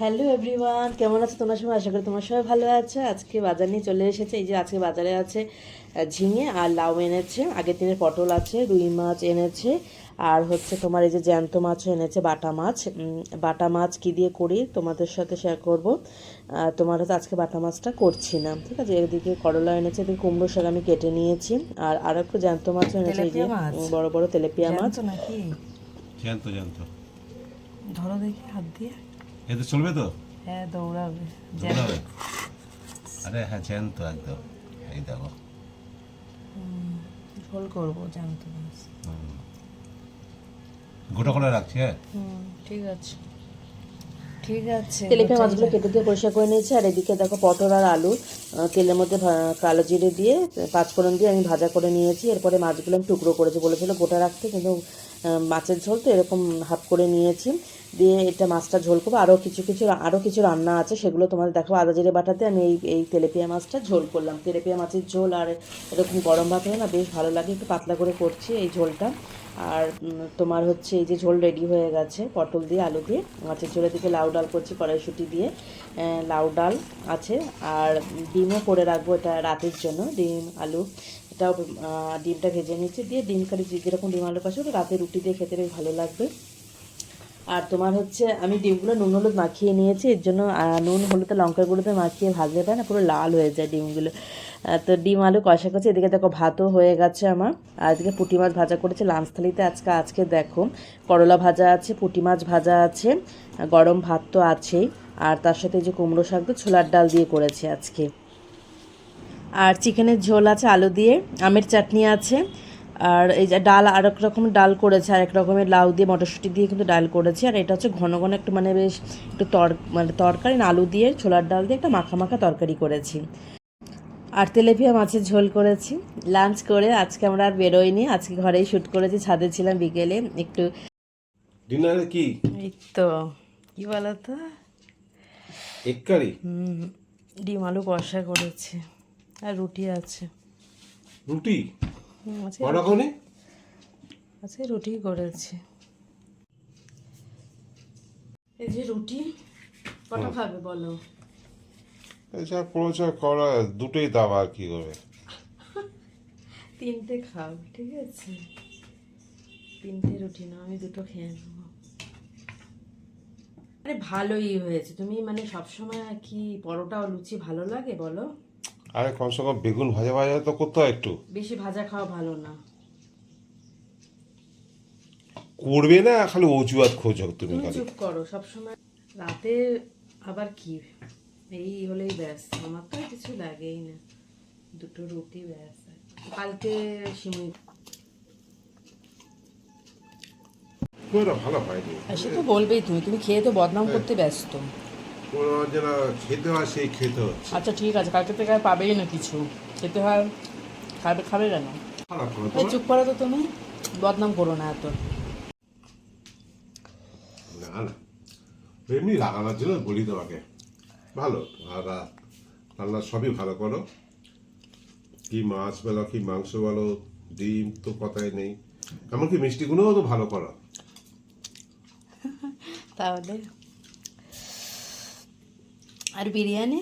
Hello everyone কেমন আছো তোমার সবাই? আশা করি তোমার সবাই ভালো আছে। আজকে বাজার নিয়ে চলে এসেছে। এই যে আজকে বাজারে আছে ঝিঙে আর লাউ এনেছে। আগের দিনের পটল আছে রুই মাছ এনেছে। আর হচ্ছে তোমার এই যে জ্যান্ত মাছও এনেছে বাটা মাছ। বাটা মাছ কি দিয়ে করি তোমাদের সাথে শেয়ার করব। তোমার হচ্ছে আজকে বাটা মাছটা করছি না ঠিক আছে? এদিকে করলা এনেছে এদিকে কুমড়ো শাক আমি কেটে নিয়েছি। আর আর একটু জ্যান্ত মাছও এনেছে এই যে? বড় বড় তেলেপিয়া মাছ। জ্যান্ত জ্যান্ত। ধরো দেখি হাত দিয়ে। এতে চলবে তো? হ্যাঁ দৌড়াবে। দৌড়াবে? আরে হ্যাঁ জ্যান্ত একদম। এই দেখো। করব গোটা করে রাখছি হ্যাঁ? ঠিক আছে। ঠিক আছে তেলেপিয়া মাছগুলো কেটে দিয়ে পরিষ্কার করে নিয়েছি আর এদিকে দেখো পটল আর আলু তেলের মধ্যে কালো জিরে দিয়ে পাঁচফোড়ন দিয়ে আমি ভাজা করে নিয়েছি। এরপরে মাছগুলো আমি টুকরো করেছি বলেছিল গোটা রাখতে কিন্তু মাছের ঝোল তো এরকম হাফ করে নিয়েছি। দিয়ে এটা মাছটা ঝোল করব। আরও কিছু কিছু আরও কিছু রান্না আছে, সেগুলো তোমাদের দেখো আদা জিরে বাটাতে আমি এই এই তেলেপিয়া মাছটা ঝোল করলাম। তেলেপিয়া মাছের ঝোল আর এরকম গরম ভাত হলে না বেশ ভালো লাগে, একটু পাতলা করে করছি এই ঝোলটা। আর তোমার হচ্ছে এই যে ঝোল রেডি হয়ে গেছে, পটল দিয়ে, আলু দিয়ে। মাছের ঝোলের দিকে লাউ ডাল করছি, কড়াইশুঁটি দিয়ে। লাউ ডাল আছে। আর ডিমও করে রাখব এটা রাতের জন্য, ডিম, আলু। এটাও ডিমটা ভেজে নিচ্ছি। দিয়ে ডিম কারি, যেরকম ডিম আলু পাশে ওটা রাতে রুটি দিয়ে খেতে বেশ ভালো লাগবে। আর তোমার হচ্ছে, আমি ডিমগুলো নুন হলুদ মাখিয়ে নিয়েছি, এর জন্য নুন, হলুদ লঙ্কার গুঁড়োতে মাখিয়ে ভাজলে পায় না, পুরো লাল হয়ে যায় ডিমগুলো। তো ডিম, আলু কষা করছি, এদিকে দেখো ভাতও হয়ে গেছে আমার। আর এদিকে পুঁটি মাছ ভাজা করেছে লাঞ্চ থালিতে আজকে আজকে দেখো, করলা ভাজা আছে, পুঁটি মাছ ভাজা আছে গরম ভাত তো আছেই। আর তার সাথে যে কুমড়ো শাক তো ছোলার ডাল দিয়ে করেছে আজকে। আর চিকেনের ঝোল আছে আলু দিয়ে, আমের চাটনি আছে আর এই যে ডাল আর এক রকমের ডাল করেছে আর এক রকমের লাউ দিয়ে মটরশুঁটি দিয়ে কিন্তু ডাল করেছে। আর এটা হচ্ছে ঘন ঘন একটু মানে বেশ একটু তর মানে তরকারি না আলু দিয়ে ছোলার ডাল দিয়ে একটা মাখা মাখা তরকারি করেছি। আর তেলেপিয়া মাছের ঝোল করেছি। লাঞ্চ করে আজকে আমরা আর বেরোইনি। আজকে ঘরেই শ্যুট করেছি ছাদে ছিলাম বিকেলে। একটু ডিনারে কি? এই তো কি বলো তো এক কারি? হুম ডিম আলু কষা করেছে। আর রুটি আছে। রুটি? কোনে আজকে রুটি করেছে। এই যে রুটি কটা খাবে বলো? করা দুটোই আর কি করে তিনটে খাও ঠিক আছে? তিনটে রুটি না আমি দুটো খেয়ে নেব। আরে ভালোই হয়েছে। তুমি মানে সবসময় কি পরোটা ও লুচি ভালো লাগে বলো? আরে কমসে কম বেগুন ভাজা ভাজা তো করতে হয় একটু। বেশি ভাজা খাওয়া ভালো না। করবে না খালি অজুহাত খোঁজো তুমি তুমি খালি। চুপ করো সবসময় রাতে আবার কি? এই হলেই ব্যাস আমার তো কিছু লাগেই না। দুটো রুটি ব্যাস কালকে সিমুই ভালো হয়নি। সে তো বলবেই তুমি তুমি খেয়ে তো বদনাম করতে ব্যস্ত। কোনো যেন খেতে হয় সেই খেতে হচ্ছে। আচ্ছা ঠিক আছে কালকে থেকে আর পাবেই না কিছু। খেতে হয় খাবে খাবে কেন? খারাপ করে এই চুপ করো তো তুমি? বদনাম করো না এত। না না। এমনি লাগানোর জন্য বলি তোমাকে। ভালো আর রান্না সবই ভালো করো। কি মাছ বলো কি মাংস বলো ডিম তো কথাই নেই। এমনকি মিষ্টিগুলোও তো ভালো করো। তাহলে আর বিরিয়ানি?